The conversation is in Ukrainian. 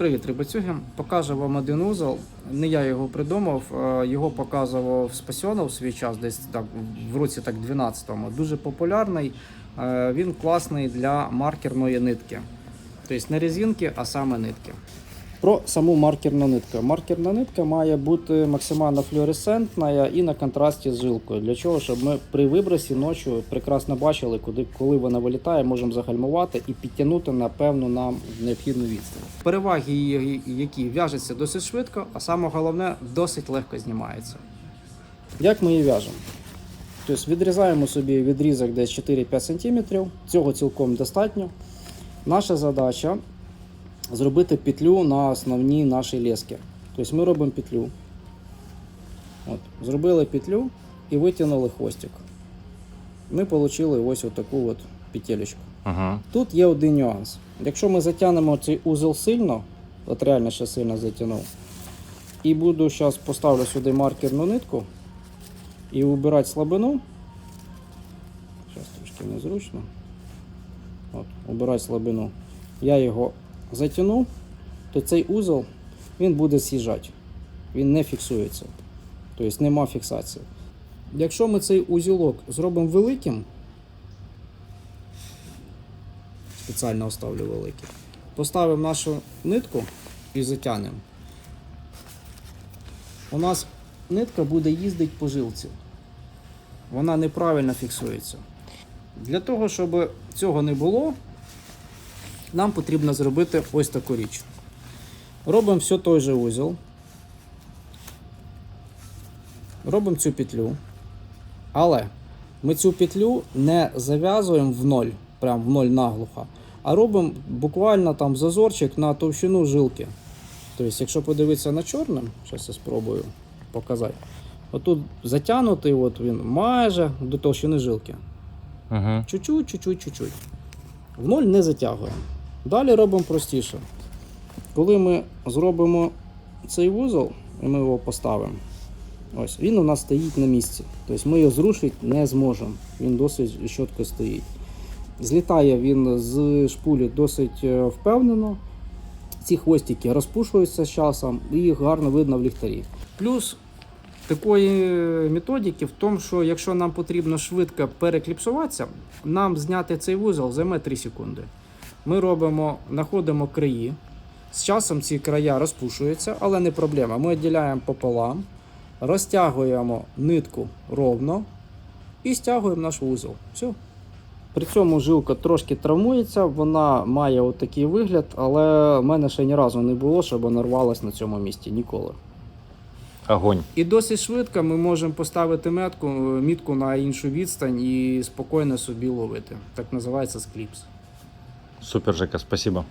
Привіт, рибацюги. Покажу вам один узол. Не я його придумав, його показував Спасьонов в свій час, десь так в році так 12-му. Дуже популярний. Е, Він класний для маркерної нитки. Тобто не резинки, а саме нитки. Про саму маркерну нитку. Маркерна нитка має бути максимально флуоресцентна і на контрасті з жилкою. Для чого? Щоб ми при вибросі ночі прекрасно бачили, куди, коли вона вилітає, можемо загальмувати і підтягнути на певну нам необхідну відстань. Переваги її, які в'яжеться досить швидко, а саме головне досить легко знімається. Як ми її в'яжемо? Тобто відрізаємо собі відрізок десь 4-5 см, цього цілком достатньо. Наша задача зробити петлю на основній нашій лески. Тобто ми робимо петлю. От, зробили петлю і витягнули хвостик. Ми отримали ось таку от петелечку. Ага. Тут є один нюанс. Якщо ми затягнемо цей узел сильно, от реально ще сильно затягнув, і буду зараз поставлю сюди маркерну нитку і вибирати слабину. Зараз трошки незручно. От, обирати слабину. Я його затягну, то цей узел він буде з'їжджати. Він не фіксується. Тобто нема фіксації. Якщо ми цей узілок зробимо великим, спеціально оставлю великий. Поставимо нашу нитку і затягнемо. У нас нитка буде їздити по жилці. Вона неправильно фіксується. Для того, щоб цього не було, нам потрібно зробити ось таку річ. Робимо все той же узел. Робимо цю петлю. Але ми цю петлю не зав'язуємо в ноль, прям в ноль наглухо, а робимо буквально там зазорчик на товщину жилки. Тобто, якщо подивитися на чорним, зараз я спробую показати. Отут затягнутий от він майже до товщини жилки. Чуть-чуть, чуть-чуть, чуть-чуть. В ноль не затягуємо. Далі робимо простіше. Коли ми зробимо цей вузол і ми його поставимо, ось, він у нас стоїть на місці. Тобто ми його зрушити не зможемо. Він досить чітко стоїть. Злітає він з шпулі досить е, впевнено. Ці хвостики розпушуються з часом і їх гарно видно в ліхтарі. Плюс такої методики в тому, що якщо нам потрібно швидко перекліпсуватися, нам зняти цей вузол займе 3 секунди. Ми робимо, знаходимо краї. З часом ці края розпушуються, але не проблема. Ми відділяємо пополам, розтягуємо нитку ровно і стягуємо наш вузол. Все. При цьому жилка трошки травмується, вона має отакий вигляд, але в мене ще ні разу не було, щоб вона рвалась на цьому місці ніколи. Огонь. І досить швидко ми можемо поставити метку, мітку на іншу відстань і спокійно собі ловити. Так називається скліпс. Супер, Жека, спасибо.